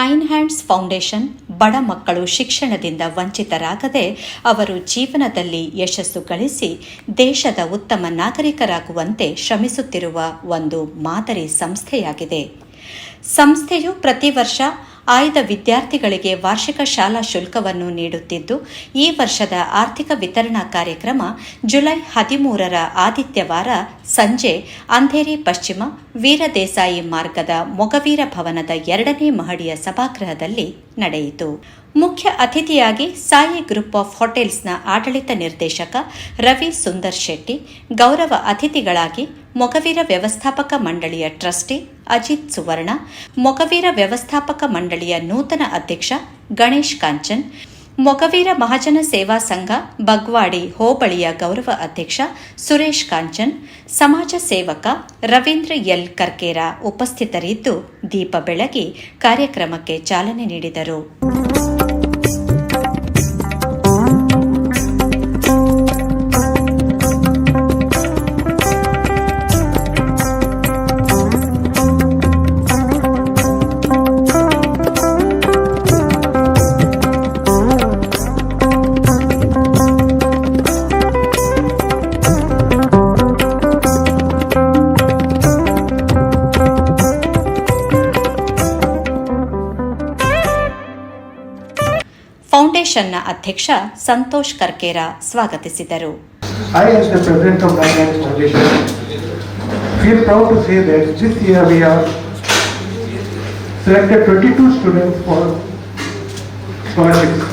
Nine hands foundation ಬಡ ಮಕ್ಕಳು ಶಿಕ್ಷಣದಿಂದ ವಂಚಿತರಾಗದೆ ಅವರು ಜೀವನದಲ್ಲಿ ಯಶಸ್ಸು ಗಳಿಸಿ ದೇಶದ ಉತ್ತಮ ನಾಗರಿಕರಾಗುವಂತೆ ಶ್ರಮಿಸುತ್ತಿರುವ ಒಂದು ಮಾದರಿ ಸಂಸ್ಥೆಯಾಗಿದೆ. ಸಂಸ್ಥೆಯು ಪ್ರತಿ ವರ್ಷ ಆಯ್ದ ವಿದ್ಯಾರ್ಥಿಗಳಿಗೆ ವಾರ್ಷಿಕ ಶಾಲಾ ಶುಲ್ಕವನ್ನು ನೀಡುತ್ತಿದ್ದು, ಈ ವರ್ಷದ ಆರ್ಥಿಕ ವಿತರಣಾ ಕಾರ್ಯಕ್ರಮ ಜುಲೈ ಹದಿಮೂರರ ಆದಿತ್ಯವಾರ ಸಂಜೆ ಅಂಧೇರಿ ಪಶ್ಚಿಮ ವೀರದೇಸಾಯಿ ಮಾರ್ಗದ ಮೊಗವೀರ ಭವನದ ಎರಡನೇ ಮಹಡಿಯ ಸಭಾಗೃಹದಲ್ಲಿ ನಡೆಯಿತು. ಮುಖ್ಯ ಅತಿಥಿಯಾಗಿ ಸಾಯಿ ಗ್ರೂಪ್ ಆಫ್ ಹೋಟೆಲ್ಸ್ನ ಆಡಳಿತ ನಿರ್ದೇಶಕ ರವಿ ಸುಂದರ್ ಶೆಟ್ಟಿ, ಗೌರವ ಅತಿಥಿಗಳಾಗಿ ಮೊಗವೀರ ವ್ಯವಸ್ಥಾಪಕ ಮಂಡಳಿಯ ಟ್ರಸ್ಟಿ ಅಜಿತ್ ಸುವರ್ಣ, ಮೊಗವೀರ ವ್ಯವಸ್ಥಾಪಕ ಮಂಡಳಿಯ ನೂತನ ಅಧ್ಯಕ್ಷ ಗಣೇಶ್ ಕಾಂಚನ್, ಮೊಗವೀರ ಮಹಾಜನ ಸೇವಾ ಸಂಘ ಬಗ್ವಾಡಿ ಹೋಬಳಿಯ ಗೌರವ ಅಧ್ಯಕ್ಷ ಸುರೇಶ್ ಕಾಂಚನ್, ಸಮಾಜ ಸೇವಕ ರವೀಂದ್ರ ಎಲ್ ಕರ್ಕೇರ ಉಪಸ್ಥಿತರಿದ್ದು ದೀಪ ಬೆಳಗಿ ಕಾರ್ಯಕ್ರಮಕ್ಕೆ ಚಾಲನೆ ನೀಡಿದರು. ಫೌಂಡೇಶನ್ನ ಅಧ್ಯಕ್ಷ ಸಂತೋಷ್ ಕರ್ಕೇರ ಸ್ವಾಗತಿಸಿದರು I, as the president of Dynamics Foundation, feel proud to say that this year we have selected 22 students for scholarships.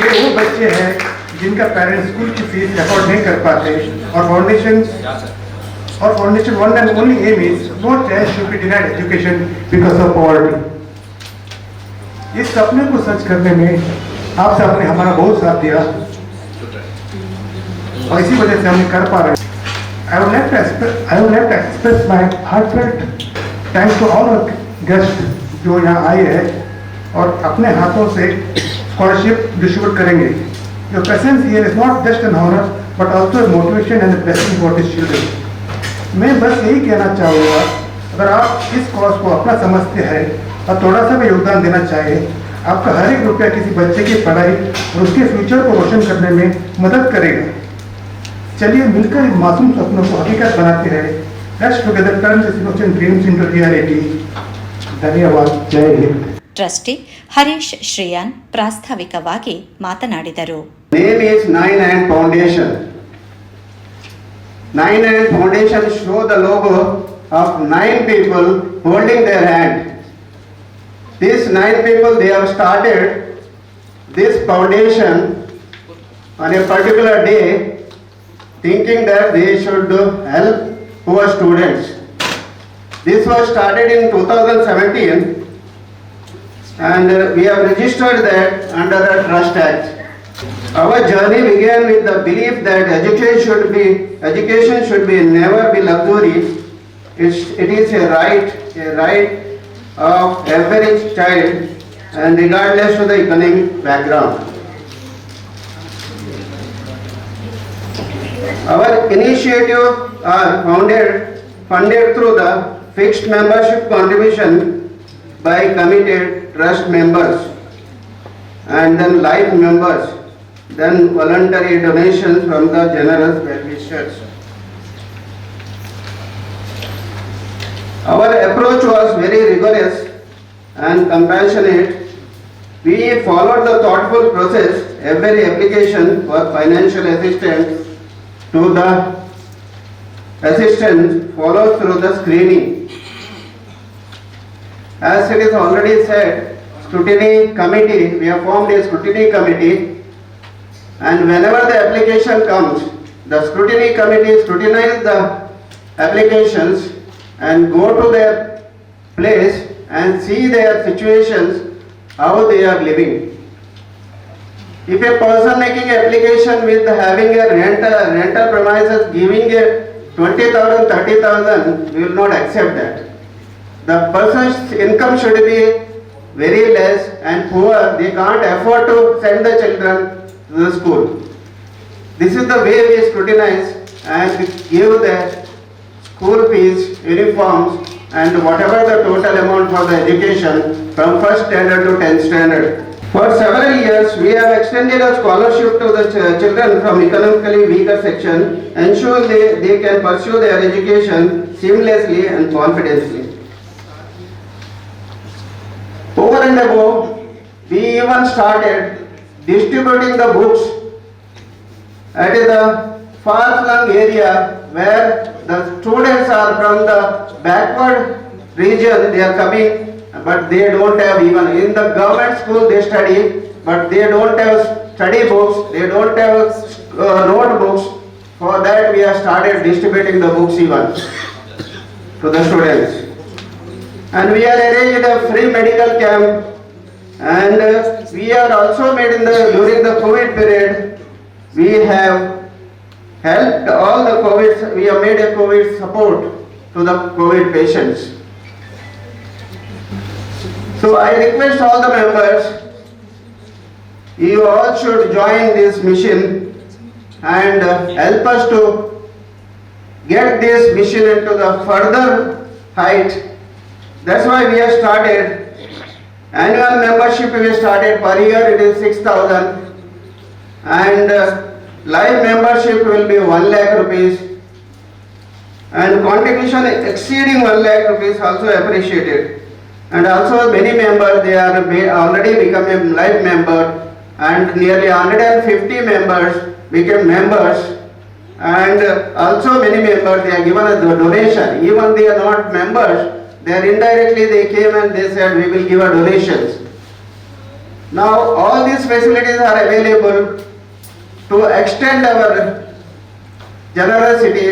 ये वो बच्चे हैं जिनका पेरेंट्स स्कूल की फीस अफोर्ड नहीं कर पाते और foundation or for understood one and only aim is no child should be denied education because of poverty इस सपने को सच करने में आप सबने हमारा बहुत साथ दिया और इसी वजह से हम कर पा रहे I would like to express, I would like to express my heartfelt thanks to all our guests जो यहाँ आए हैं और अपने हाथों से स्कॉलरशिप डिस्ट्रीब्यूट करेंगे Your presence here is not just an honor, but also a motivation and a blessing for these children. मैं बस यही कहना चाहूँगा अगर आप इस कॉज को अपना समझते हैं और थोड़ा सा भी योगदान देना चाहे आपका हर एक रुपया किसी बच्चे की पढ़ाई और उसके फ्यूचर को रोशन करने में मदद करेगा चलिए मिलकर इन मासूम सपनों को हकीकत बनाते हैं let's together turn this innocent dreams into reality धन्यवाद जय हिंद ಟ್ರಸ್ಟಿ ಹರೀಶ್ ಶ್ರೀಯಾನ್ ಪ್ರಾಸ್ತಾವಿಕವಾಗಿ ಮಾತನಾಡಿದರು Name is Nine Hand Foundation. Nine Hand Foundation show the logo of nine people holding their hand. These nine people, they have started this foundation on a particular day thinking that they should help poor students. This was started in 2017 and we have registered that under the Trust Act. Our journey began with the belief that education should be, education should be never be luxury. It's, it is a right, a right of every child and regardless of the economic background. Our initiative are founded, funded through the fixed membership contribution by committed trust members and then life members, then voluntary donations from the generous well-wishers. Our approach was very rigorous and compassionate. We followed the thoughtful process. Every application for financial assistance to the assistance follows through the screening. As it is already said, scrutiny committee, we have formed a scrutiny committee and whenever the application comes, the scrutiny committee scrutinize the applications and go to their place and see their situations, how they are living. If a person making application with having a rental, rental premises giving a twenty thousand, thirty thousand, we will not accept that. The person's income should be very less and poor, they can't afford to send the children the school. This is the way we scrutinize and give the school fees, uniforms, and whatever the total amount for the education from first standard to tenth standard. For several years, we have extended a scholarship to the ch- children from economically weaker section, ensure they, they can pursue their education seamlessly and confidently. Over and above, we even started distributing the books at the far-flung area where the students are from the backward region, they are coming, but they don't have even, in the government school they study, but they don't have study books, they don't have uh, notebooks. For that, we have started distributing the books even to the students. And we are arranged a free medical camp and uh, we are also made in the, during the COVID period, we have helped all the COVID, we have made a COVID support to the COVID patients. So I request all the members, you all should join this mission and uh, help us to get this mission into the further height. That's why we have started Annual membership we started per year it is six thousand. And uh, life membership will be one lakh rupees. And contribution exceeding one lakh rupees also appreciated. And also many members they are already become a life member. And nearly hundred and fifty members became members. And also many members they are given the donation. Even they are not members they are indirectly they came and they said we will give a donations now all these facilities are available to extend our generosity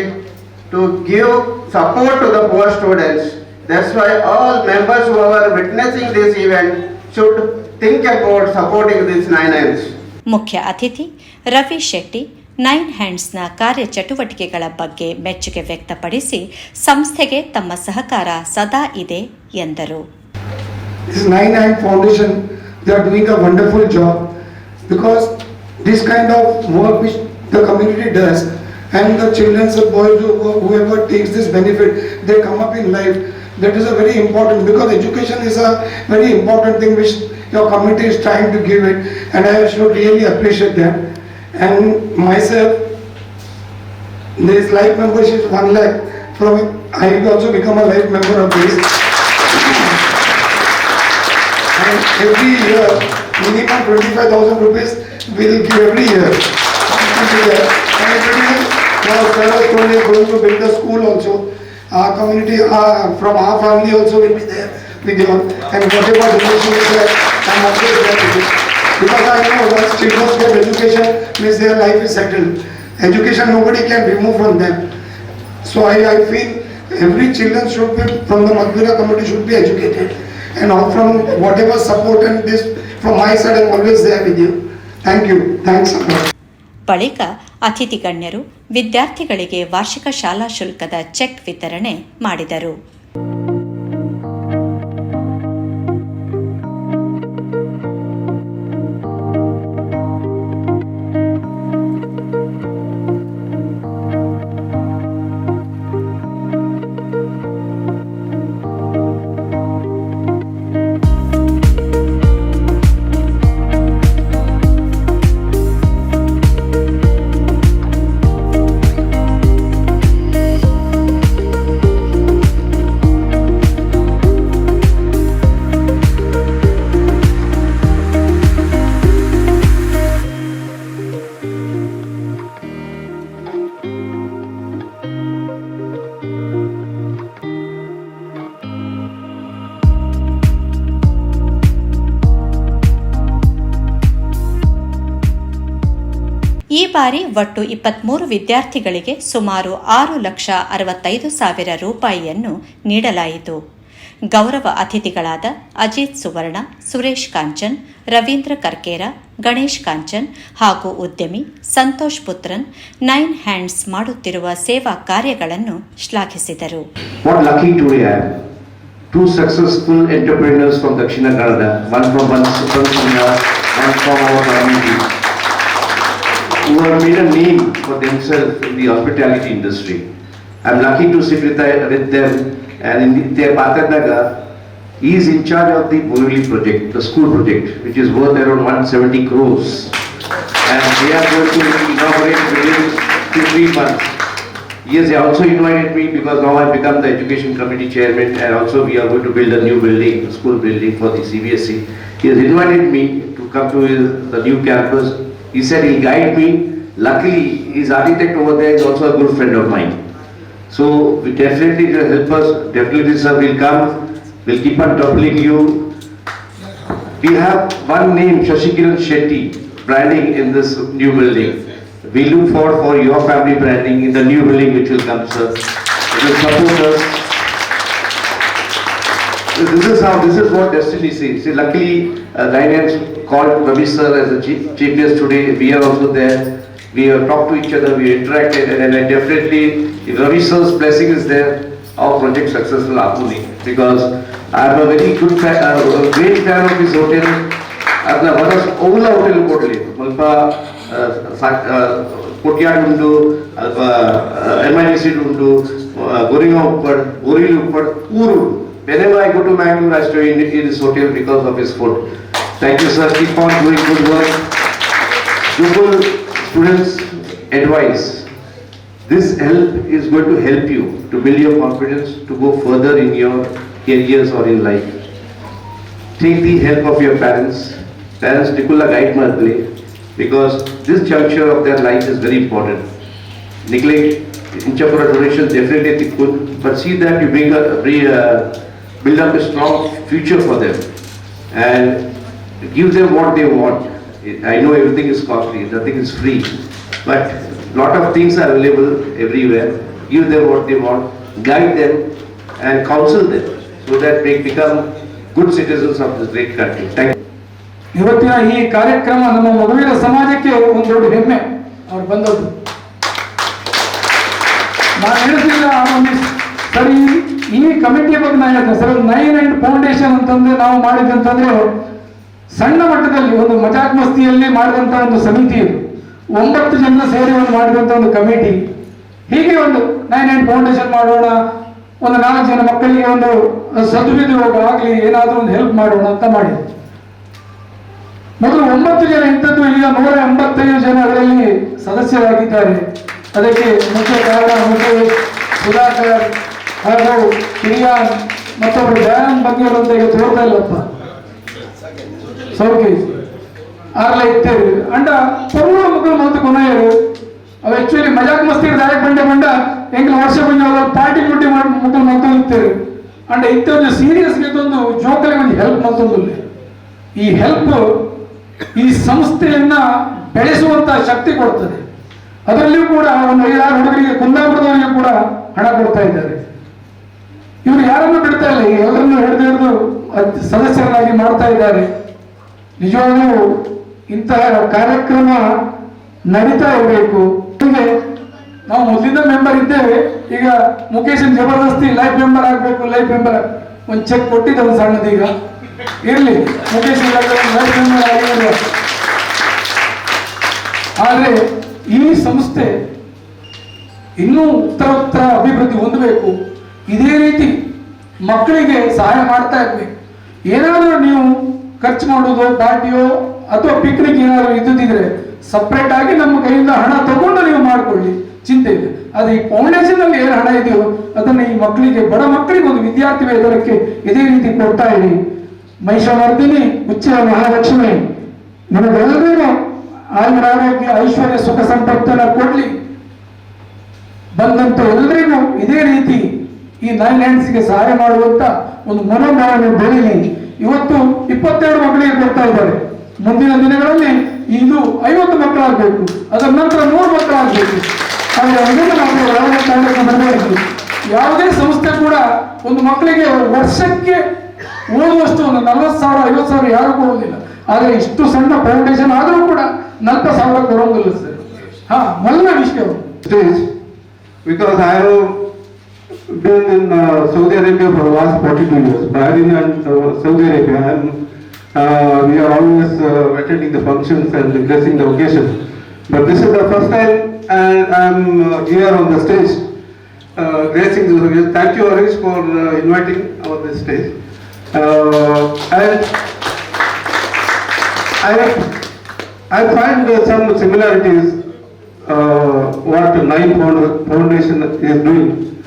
to give support to the poor students that's why all members who are witnessing this event should think about supporting these nine ends ಮುಖ್ಯ ಅತಿಥಿ Ravi Shetty nine ಹ್ಯಾಂಡ್ಸ್ನ ಕಾರ್ಯಚಟುವಟಿಕೆಗಳ ಬಗ್ಗೆ ಮೆಚ್ಚುಗೆ ವ್ಯಕ್ತಪಡಿಸಿ ಸಂಸ್ಥೆಗೆ ತಮ್ಮ ಸಹಕಾರ ಸದಾ ಇದೆ ಎಂದರು Foundation, they are doing a wonderful job because this kind of work which the community does and the children or boys who- whoever takes this benefit, they come up in life. That is a very important because education is a very important thing which your community is trying to give it and I should really appreciate that. And myself, this life membership is one lakh from, I will also become a life member of this. And every year, minimum twenty-five thousand rupees we will give every year. And now sir are going to build a school also. Our community, uh, from our family also will be there with you. And whatever donation is there, I am always there. Because I know once children get education, means their life is settled. Education nobody can remove from them. So I, I feel every children should be, from the Madhura community should be educated. And all from whatever support and this, from my side, I'm always there with you. Thank you, thanks a lot. ಬಳಿಕ ಅತಿಥಿ ಗಣ್ಯರು ವಿದ್ಯಾರ್ಥಿಗಳಿಗೆ ವಾರ್ಷಿಕ ಶಾಲಾ ಶುಲ್ಕದ check ವಿತರಣೆ ಮಾಡಿದರು ಬಾರಿ ಒಟ್ಟು ಇಪ್ಪತ್ಮೂರು ವಿದ್ಯಾರ್ಥಿಗಳಿಗೆ ಸುಮಾರು ಆರು ಲಕ್ಷ ಅರವತ್ತೈದು ಸಾವಿರ ರೂಪಾಯಿಯನ್ನು ನೀಡಲಾಯಿತು. ಗೌರವ ಅತಿಥಿಗಳಾದ ಅಜಿತ್ ಸುವರ್ಣ ಸುರೇಶ್ ಕಾಂಚನ್ ರವೀಂದ್ರ ಕರ್ಕೇರ ಗಣೇಶ್ ಕಾಂಚನ್ ಹಾಗೂ ಉದ್ಯಮಿ ಸಂತೋಷ್ ಪುತ್ರನ್ ನೈನ್ ಹ್ಯಾಂಡ್ಸ್ ಮಾಡುತ್ತಿರುವ ಸೇವಾ ಕಾರ್ಯಗಳನ್ನು ಶ್ಲಾಘಿಸಿದರು. Community, who have made a name for themselves in the hospitality industry. I'm lucky to sit with, with them and in their Patadaga, he is in charge of the Borivali project, the school project, which is worth around 170 crores. And they are going to inaugurate within two, three months. Yes, they also invited me because now I've become the education committee chairman and also we are going to build a new building, a school building for the CBSE. He has invited me to come to his, the new campus. He said he'll guide me. Luckily, his architect over there is also a good friend of mine. So we definitely will help us, definitely sir will come, we'll keep on doubling you. We have one name, Shashikiran Shetty, branding in this new building. We look forward for your family branding in the new building which will come, sir. It will support us. This is how, this is what destiny says. See, luckily, uh, Nine Hands called Ravi sir as a chief, chief guest today. We are also there. We have talked to each other, we interacted, and I definitely, if Ravi sir's blessing is there, our project successful Apuni. Because I am a very good fan, uh, a great fan of this hotel. ಅದನ್ನ ಬಹಳಷ್ಟು ಓಲ hotel ಕೊಡಲಿ ಸ್ವಲ್ಪ ಕೊಟ್ಯಾಡ್ ಉಂಟು ಅಥವಾ M I C ಉಂಟು ಗೋರಿಂಗ ಉಪ್ಪಡ್ ಗೋರಿಲಿ ಉಪ್ಪಡ್ ಊರು Whenever I go to Mangalore, I stay in, this hotel because of his food. Thank you, sir. Keep on doing good work. Pupil students advice. This help is going to help you to build your confidence to go further in your careers or in life. Take the help of your parents. Parents, Nikula guide Madhli because this juncture of their life is very important. Neglect Inchapura donation definitely could, but see that you bring a, bring a, build up a strong future for them and give them what they want. I know everything is costly, nothing is free, but lot of things are available everywhere. Give them what they want, guide them and counsel them so that they become good citizens of this great country. Thank you. ಇವತ್ತಿನ ಈ ಕಾರ್ಯಕ್ರಮ ನಮ್ಮ ಮಗುವಿನ ಸಮಾಜಕ್ಕೆ ಒಂದು ದೊಡ್ಡ ಹೆಮ್ಮೆ ಅವ್ರು ಬಂದದ್ದು ನಾನು ಹೇಳ್ತಿಲ್ಲ ಒಂದು ಸರಿ ಈ ಕಮಿಟಿ ಬಗ್ಗೆ ನಾನು ಹೇಳ್ತೇನೆ ಸರ್ ನೈನ್ ಅಂಡ್ ಫೌಂಡೇಶನ್ ಅಂತಂದ್ರೆ ನಾವು ಮಾಡಿದಂತಂದ್ರೆ ಸಣ್ಣ ಮಟ್ಟದಲ್ಲಿ ಒಂದು ಮಜಾಕ್ ಮಸ್ತಿಯಲ್ಲಿ ಮಾಡಿದಂತ ಒಂದು ಸಮಿತಿ ಇದು. ಒಂಬತ್ತು ಜನ ಸೇರಿ ಒಂದು ಮಾಡಿದಂತ ಒಂದು ಕಮಿಟಿ. ಹೀಗೆ ಒಂದು ನೈನ್ ಅಂಡ್ ಫೌಂಡೇಶನ್ ಮಾಡೋಣ, ಒಂದು ನಾಲ್ಕು ಜನ ಮಕ್ಕಳಿಗೆ ಒಂದು ಸದುಪಯೋಗ ಆಗಲಿ, ಏನಾದರೂ ಒಂದು ಹೆಲ್ಪ್ ಮಾಡೋಣ ಅಂತ ಮಾಡಿ. ಮೊದಲು ಒಂಬತ್ತು ಜನ ಇಂಥದ್ದು ಈಗ ನೂರ ಎಂಬತ್ತೈದು ಜನ ಅದರಲ್ಲಿ ಸದಸ್ಯರಾಗಿದ್ದಾರೆ. ಅದಕ್ಕೆ ಮುಖ್ಯ ಕಾರಣ ಮುಖ್ಯ ಸುಧಾಕರ್ ಹಾಗೂ ಕಿರಿಯಾನ್ ಮತ್ತೊಬ್ಬರು ದಯಾನಂದ್ ಬಗ್ಗೆ ಅಂತ ಈಗ ತೋರ್ತಾ ಇಲ್ಲಪ್ಪ. ಸೌಕೇಶ್ ಆರ್ಲ ಇತ್ತೇರು ಅಂಡ ಪೂರ್ಣ ಮಕ್ಕಳು ಮತ್ತು ಕೊನೆಯರು ಅವು ಆಕ್ಚುಲಿ ಮಜಾಕ್ ಮಸ್ತಿ ದಾಯಕ್ ಬಂಡೆ ಬಂಡ ಎಂಗ್ಲ ವರ್ಷ ಬಂದ ಪಾರ್ಟಿ ಮುಟ್ಟಿ ಮಾಡಿ ಮಕ್ಕಳು ಮತ್ತು ಇತ್ತೇರು ಅಂಡ ಇತ್ತೊಂದು ಸೀರಿಯಸ್ ಇದೊಂದು ಜೋಕಲಿ ಒಂದು ಹೆಲ್ಪ್ ಮತ್ತೊಂದು ಈ ಹೆಲ್ಪ್ ಈ ಸಂಸ್ಥೆಯನ್ನ ಬೆಳೆಸುವಂತ ಶಕ್ತಿ ಕೊಡ್ತದೆ. ಅದರಲ್ಲಿಯೂ ಕೂಡ ಒಂದು ಐದಾರು ಹುಡುಗರಿಗೆ ಕುಂದಾಪುರದವರಿಗೆ ಕೂಡ ಹಣ ಕೊಡ್ತಾ ಇದ್ದಾರೆ. ಇವರು ಯಾರನ್ನು ಬಿಡ್ತಾ ಇಲ್ಲ. ಎಲ್ಲರನ್ನು ಹಿಡಿದು ಹಿಡಿದು ಸದಸ್ಯರಾಗಿ ಮಾಡ್ತಾ ಇದ್ದಾರೆ. ನಿಜವಾಗೂ ಇಂತಹ ಕಾರ್ಯಕ್ರಮ ನಡೀತಾ ಇರಬೇಕು. ಹೀಗೆ ನಾವು ಮೊದಲಿಂದ ಮೆಂಬರ್ ಇದ್ದೇವೆ. ಈಗ ಮುಖೇಶನ್ ಜಬರ್ದಸ್ತಿ ಲೈಫ್ ಮೆಂಬರ್ ಆಗಬೇಕು ಲೈಫ್ ಮೆಂಬರ್ ಒಂದು ಚೆಕ್ ಕೊಟ್ಟಿದ್ದ ಒಂದು ಸಣ್ಣದೀಗ. ಇರ್ಲಿ ಮುಖೇಶ್ ಲೈಫ್ ಮೆಂಬರ್ ಆಗಿದೆ ಆದರೆ ಈ ಸಂಸ್ಥೆ ಇನ್ನೂ ಉತ್ತರ ಉತ್ತರ ಅಭಿವೃದ್ಧಿ ಹೊಂದಬೇಕು. ಇದೇ ರೀತಿ ಮಕ್ಕಳಿಗೆ ಸಹಾಯ ಮಾಡ್ತಾ ಇದ್ವಿ. ಏನಾದರೂ ನೀವು ಖರ್ಚು ಮಾಡೋದು ಪಾರ್ಟಿಯೋ ಅಥವಾ ಪಿಕ್ನಿಕ್ ಏನಾದರೂ ಇದ್ದಿದ್ರೆ ಸಪ್ರೇಟ್ ಆಗಿ ನಮ್ಮ ಕೈಯಿಂದ ಹಣ ತಗೊಂಡು ನೀವು ಮಾಡ್ಕೊಳ್ಳಿ. ಚಿಂತೆ ಇದೆ ಅದು ಈ ಫೌಂಡೇಶನ್ ಅಲ್ಲಿ ಏನು ಹಣ ಇದೆಯೋ ಅದನ್ನ ಈ ಮಕ್ಕಳಿಗೆ, ಬಡ ಮಕ್ಕಳಿಗೆ ಒಂದು ವಿದ್ಯಾರ್ಥಿ ವೇತನಕ್ಕೆ ಇದೇ ರೀತಿ ಕೊಡ್ತಾ ಇರಿ. ಮಹಿಷಾಮರ್ದಿನಿ ಉಚ್ಚ ಮಹಾಲಕ್ಷ್ಮಿ, ನಿಮಗೆಲ್ಲರಿಗೂ ಆಯುರ ಆರೋಗ್ಯ, ಐಶ್ವರ್ಯ, ಸುಖ ಸಂಪತ್ತನ್ನ ಕೊಡ್ಲಿ. ಬಂದಂತ ಎಲ್ಲರಿಗೂ ಇದೇ ರೀತಿ ಈ ನೈನ್ ಹ್ಯಾಂಡ್ಸ್ಗೆ ಸಹಾಯ ಮಾಡುವಂತ ಒಂದು ಮನೋಭಾವನೆ ಬೆಳೀಲಿ ಇವತ್ತು ಇಪ್ಪತ್ತೆರಡು ಮಕ್ಕಳಿಗೆ ಕೊಡ್ತಾ ಇದ್ದಾರೆ. ಮುಂದಿನ ದಿನಗಳಲ್ಲಿ ಇದು ಐವತ್ತು ಮಕ್ಕಳಾಗಬೇಕು. ಅದರ ನಂತರ ನೂರು ಮಕ್ಕಳಾಗಬೇಕು. ಬರಬೇಕು ಯಾವುದೇ ಸಂಸ್ಥೆ ಕೂಡ ಒಂದು ಮಕ್ಕಳಿಗೆ ವರ್ಷಕ್ಕೆ ಓದುವಷ್ಟು ಒಂದು ನಲವತ್ತು ಸಾವಿರ, ಐವತ್ತು ಸಾವಿರ ಯಾರು ಕೊಡುವುದಿಲ್ಲ. ಆದರೆ ಇಷ್ಟು ಸಣ್ಣ ಫೌಂಡೇಶನ್ ಆದರೂ ಕೂಡ ನಲವತ್ತು ಸಾವಿರ ಕೊಡೋದಿಲ್ಲ ಸರ್. ಹಾ ಮೊದಲ ವಿಷಯ because I have been in uh, Saudi Arabia for the last 42 years. Bahrain and uh, Saudi Arabia, and uh, we are always uh, attending the functions and blessing the occasion. But this is the first time and I am uh, here on the stage. uh, this occasion. Thank you, Harish, for uh, inviting on this stage. Uh, and I, I find uh, some similarities uh, what Nine Found- Foundation is doing.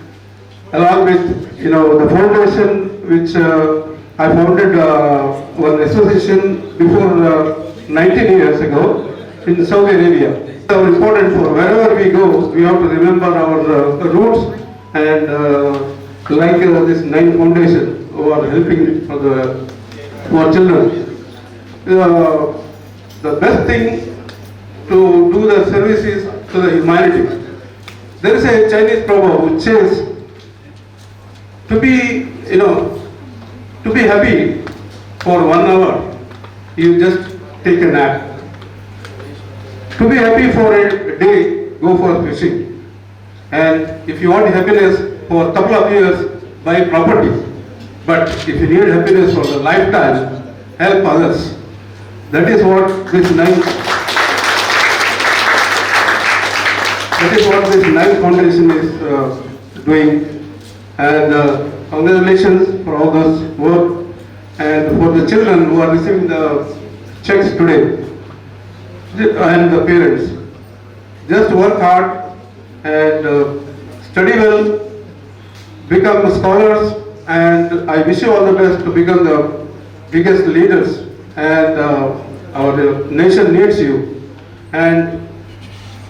Along with, you know, the foundation which uh, I founded uh, one association before uh, 19 years ago in Saudi Arabia. So important for wherever we go, we have to remember our uh, roots and uh, like uh, this Nine Foundation who are helping for the for children. Uh, the best thing to do the service is to the humanity. There is a Chinese proverb which says, to be, you know, to be happy for one hour, you just take a nap. To be happy for a day, go for fishing. And if you want happiness for a couple of years, buy property. But if you need happiness for a lifetime, help others. That is what this nine, that is what this nine foundation is uh, doing. And uh, congratulations for all those work and for the children who are receiving the checks today and the parents. Just work hard and uh, study well, become scholars, and I wish you all the best to become the biggest leaders. And uh, our nation needs you. And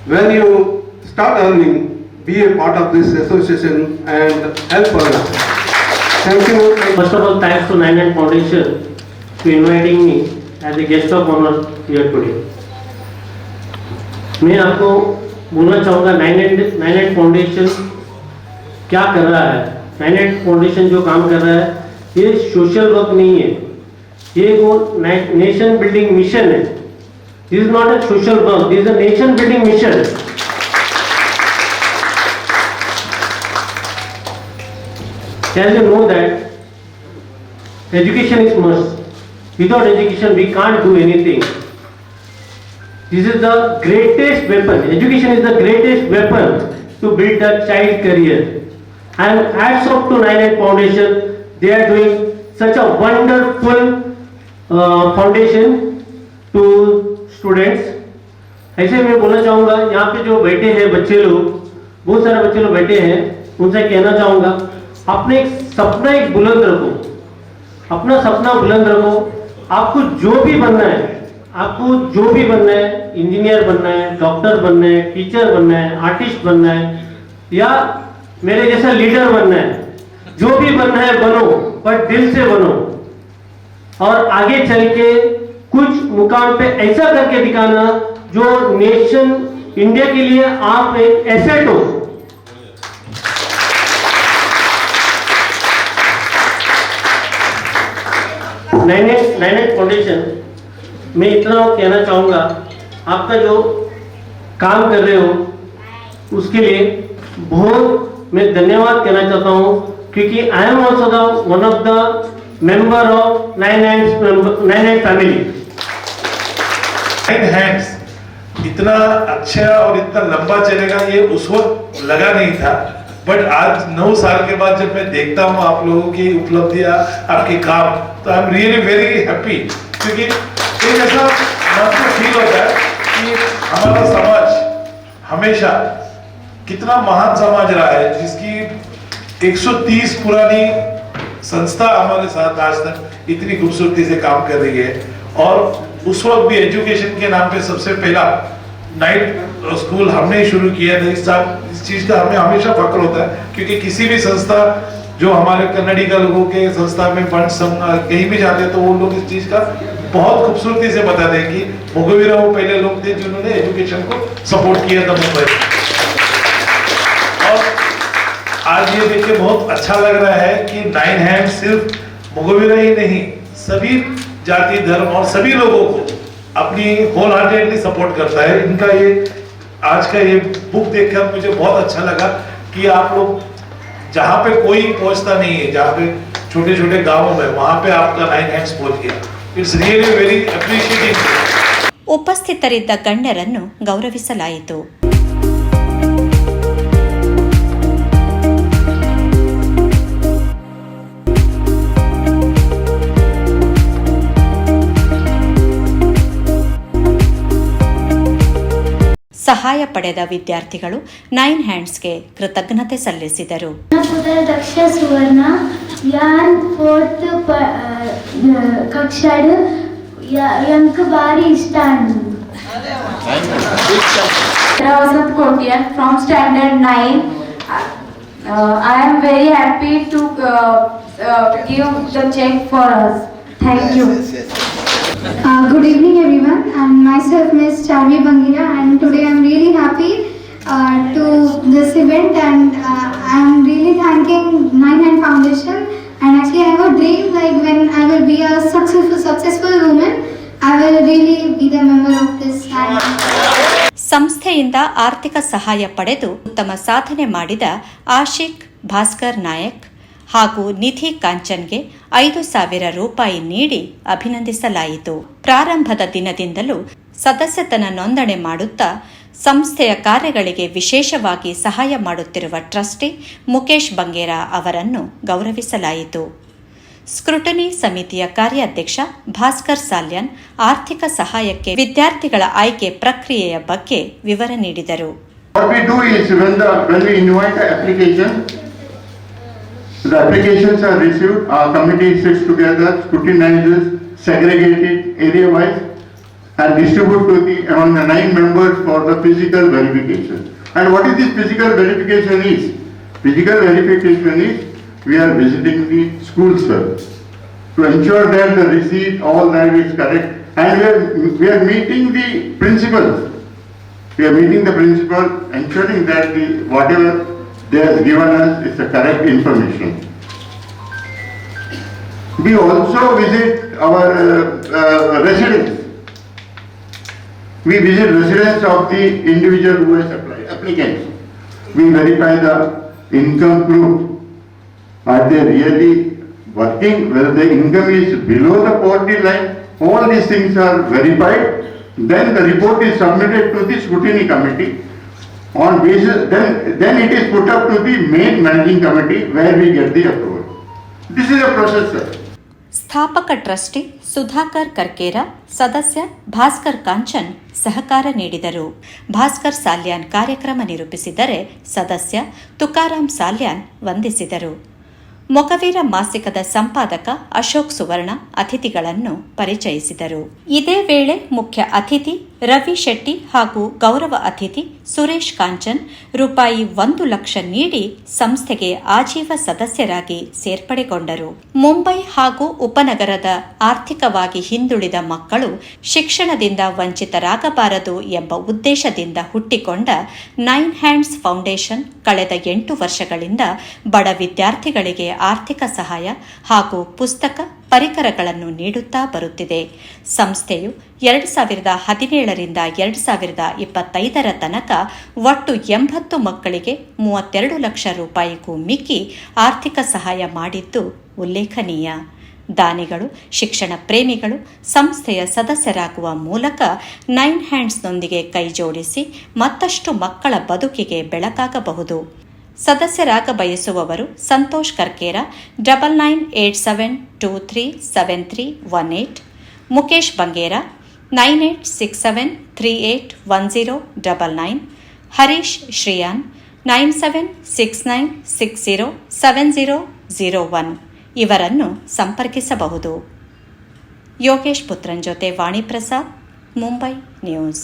when you start earning, be a part of this association and help others. Thank you. First of all, thanks to Nine Nine Foundation to inviting me as a guest of honor here today. मैं आपको बोलना चाहूँगा nine nine nine eight foundation क्या कर रहा है nine eight foundation जो काम कर रहा है ये सोशल वर्क नहीं है ये वो नेशन बिल्डिंग मिशन है this is not a social work this is a nation building mission As you know that education is must. Without education, we can't do anything. This is the greatest weapon. Education is the greatest weapon to build a child career. And hats off to Nine Eight Foundation. They are doing such a wonderful uh, foundation to students. ऐसे मैं बोलना चाहूँगा यहाँ पे जो बैठे हैं बच्चे लोग बहुत सारे बच्चे लोग बैठे हैं उनसे कहना चाहूँगा अपने एक सपना, एक बुलंद रखो। अपना सपना, बुलंद रखो। आपको जो भी बनना है, आपको जो भी बनना है, इंजीनियर बनना है, डॉक्टर बनना है, टीचर बनना है, आर्टिस्ट बनना है, या मेरे जैसा लीडर बनना है, जो भी बनना है, बनो, पर दिल से बनो। और आगे चल के कुछ मुकाम पे ऐसा करके दिखाना, जो नेशन इंडिया के लिए आप एक एसेट हो। नाइन एट फाउंडेशन मैं इतना कहना चाहूँगा, आपका जो काम कर रहे हो, उसके लिए बहुत मैं धन्यवाद कहना चाहता हूँ, क्योंकि I am also the one of the member of nine nine family nine hands इतना अच्छा और इतना लंबा चलेगा, ये उस वक्त लगा नहीं था। बट आज नौ साल के बाद जब मैं देखता हूँ आप लोगों की उपलब्धियाँ, आपके काम तो I am really very happy क्योंकि एक ऐसा मन को फील होता है कि हमारा समाज हमेशा कितना महान समाज रहा है, जिसकी 130 पुरानी संस्था हमारे साथ आज तक इतनी खूबसूरती से काम कर रही है। और उस वक्त भी एजुकेशन के नाम पे सबसे पहला नाइट स्कूल हमने शुरू किया था। इस इस चीज़ का हमें हमेशा फक्र होता है, क्योंकि किसी भी संस्था जो हमारे कन्नड़ी का लोगों के संस्था में फंड कहीं भी जाते हैं तो वो लोग इस चीज़ का बहुत खूबसूरती से बताते हैं कि मुगवीरा वो पहले लोग थे जिन्होंने एजुकेशन को सपोर्ट किया था मुंबई और आज ये देख के बहुत अच्छा लग रहा है कि नाइन हैंड सिर्फ़ मुगविरा ही नहीं, सभी जाति, धर्म और सभी लोगों को अपनी होल हार्टेडली सपोर्ट करता है। इनका ये, आज का ये बुक देखकर मुझे बहुत अच्छा लगा कि आप लोग जहाँ पे कोई पहुंचता नहीं है जहाँ पे छोटे छोटे गांवों में वहां पे आपका नाइन हैंड्स पहुंच गया इट्स रियली वेरी अप्रिशिएटिंग ಉಪಸ್ಥಿತರಿದ್ದ ಗಣ್ಯರನ್ನು ಗೌರವಿಸಲಾಯಿತು ಸಹಾಯ ಪಡೆದ ವಿದ್ಯಾರ್ಥಿಗಳು ನೈನ್ ಹ್ಯಾಂಡ್ಸ್ಗೆ ಕೃತಜ್ಞತೆ ಸಲ್ಲಿಸಿದರು. ದಕ್ಷ ಸುವರ್ಣ ಯಾನ್ ಫೋರ್ತ್ ಕಕ್ಷಾಡು ಎಂಕ್ ಬಾರಿ ಇಷ್ಟ ವಸಂತ್ ಕೋಟಿಯ from standard nine I am very happy to give the cheque for us thank you Uh, good evening everyone and myself Miss Charvi Bangira and today I'm really happy uh, to this event and uh, I'm really thanking Nine Hand Foundation and actually I have a dream like when I will be a successful successful woman I will really be the member of this ಸಂಸ್ಥೆಯಿಂದ ಆರ್ಥಿಕ ಸಹಾಯ ಪಡೆದು ಉತ್ತಮ ಸಾಧನೆ ಮಾಡಿದ ಆಶಿಕ್ ಭಾಸ್ಕರ್ ನಾಯಕ್ ಹಾಗೂ ನಿಧಿ ಕಾಂಚನ್ಗೆ ಐದು ಸಾವಿರ ರೂಪಾಯಿ ನೀಡಿ ಅಭಿನಂದಿಸಲಾಯಿತು. ಪ್ರಾರಂಭದ ದಿನದಿಂದಲೂ ಸದಸ್ಯತನ ನೋಂದಣಿ ಮಾಡುತ್ತಾ ಸಂಸ್ಥೆಯ ಕಾರ್ಯಗಳಿಗೆ ವಿಶೇಷವಾಗಿ ಸಹಾಯ ಮಾಡುತ್ತಿರುವ ಟ್ರಸ್ಟಿ ಮುಕೇಶ್ ಬಂಗೇರ ಅವರನ್ನು ಗೌರವಿಸಲಾಯಿತು. ಸ್ಕ್ರುಟನಿ ಸಮಿತಿಯ ಕಾರ್ಯಾಧ್ಯಕ್ಷ ಭಾಸ್ಕರ್ ಸಾಲ್ಯನ್ ಆರ್ಥಿಕ ಸಹಾಯಕ್ಕೆ ವಿದ್ಯಾರ್ಥಿಗಳ ಆಯ್ಕೆ ಪ್ರಕ್ರಿಯೆಯ ಬಗ್ಗೆ ವಿವರ ನೀಡಿದರು. The, applications are received, our committee sits together, scrutinizes, segregated area-wise and distribute to the, among the nine members for the physical verification. And what is this physical verification is? Physical verification is, we are visiting the schools first to ensure that the receipt, all that is correct. And we are, we are meeting the principals we are meeting the principal, ensuring that the, whatever they have given us is the correct information. We also visit our uh, uh, residents. We visit residents of the individual who has applied, applicants. We verify the income proof. Are they really working, whether the income is below the poverty line? All these things are verified. Then the report is submitted to the scrutiny committee. On basis, then, then it is put up to the main managing committee where we get the approval. This is a process, sir. ಸ್ಥಾಪಕ trustee Sudhakar Karkera, ಸದಸ್ಯ ಭಾಸ್ಕರ್ ಕಾಂಚನ್ ಸಹಕಾರ ನೀಡಿದರು. ಭಾಸ್ಕರ್ ಸಾಲ್ಯಾನ್ ಕಾರ್ಯಕ್ರಮ ನಿರೂಪಿಸಿದರೆ ಸದಸ್ಯ ತುಕಾರಾಂ ಸಾಲ್ಯಾನ್ ವಂದಿಸಿದರು. ಮೊಗವೀರ ಮಾಸಿಕದ ಸಂಪಾದಕ ಅಶೋಕ್ ಸುವರ್ಣ ಅತಿಥಿಗಳನ್ನು ಪರಿಚಯಿಸಿದರು. ಇದೇ ವೇಳೆ ಮುಖ್ಯ ಅತಿಥಿ ರವಿ ಶೆಟ್ಟಿ ಹಾಗೂ ಗೌರವ ಅತಿಥಿ ಸುರೇಶ್ ಕಾಂಚನ್ ರೂಪಾಯಿ ಒಂದು ಲಕ್ಷ ನೀಡಿ ಸಂಸ್ಥೆಗೆ ಆಜೀವ ಸದಸ್ಯರಾಗಿ ಸೇರ್ಪಡೆಗೊಂಡರು. ಮುಂಬೈ ಹಾಗೂ ಉಪನಗರದ ಆರ್ಥಿಕವಾಗಿ ಹಿಂದುಳಿದ ಮಕ್ಕಳು ಶಿಕ್ಷಣದಿಂದ ವಂಚಿತರಾಗಬಾರದು ಎಂಬ ಉದ್ದೇಶದಿಂದ ಹುಟ್ಟಿಕೊಂಡ ನೈನ್ ಹ್ಯಾಂಡ್ಸ್ ಫೌಂಡೇಶನ್ ಕಳೆದ ಎಂಟು ವರ್ಷಗಳಿಂದ ಬಡ ವಿದ್ಯಾರ್ಥಿಗಳಿಗೆ ಆರ್ಥಿಕ ಸಹಾಯ ಹಾಗೂ ಪುಸ್ತಕ ಪರಿಕರಗಳನ್ನು ನೀಡುತ್ತಾ ಬರುತ್ತಿದೆ. ಸಂಸ್ಥೆಯು ಎರಡು ಸಾವಿರದ ಹದಿನೇಳರಿಂದ ಎರಡು ಸಾವಿರದ ಇಪ್ಪತ್ತೈದರ ತನಕ ಒಟ್ಟು ಎಂಬತ್ತು ಮಕ್ಕಳಿಗೆ ಮೂವತ್ತೆರಡು ಲಕ್ಷ ರೂಪಾಯಿಗೂ ಮಿಕ್ಕಿ ಆರ್ಥಿಕ ಸಹಾಯ ಮಾಡಿದ್ದು ಉಲ್ಲೇಖನೀಯ. ದಾನಿಗಳು, ಶಿಕ್ಷಣ ಪ್ರೇಮಿಗಳು, ಸಂಸ್ಥೆಯ ಸದಸ್ಯರಾಗುವ ಮೂಲಕ ನೈನ್ ಹ್ಯಾಂಡ್ಸ್ನೊಂದಿಗೆ ಕೈಜೋಡಿಸಿ ಮತ್ತಷ್ಟು ಮಕ್ಕಳ ಬದುಕಿಗೆ ಬೆಳಕಾಗಬಹುದು. ಸದಸ್ಯರಾಗ ಬಯಸುವವರು Santosh Karkera, double nine eight seven two three seven three one eight, Mukesh Bangera, nine eight six seven three eight one zero double nine, Harish Shriyan, nine seven six nine six zero seven zero zero one ಇವರನ್ನು ಸಂಪರ್ಕಿಸಬಹುದು. ಯೋಗೇಶ್ ಪುತ್ರನ್ ಜೊತೆ ವಾಣಿಪ್ರಸಾದ್ Mumbai news.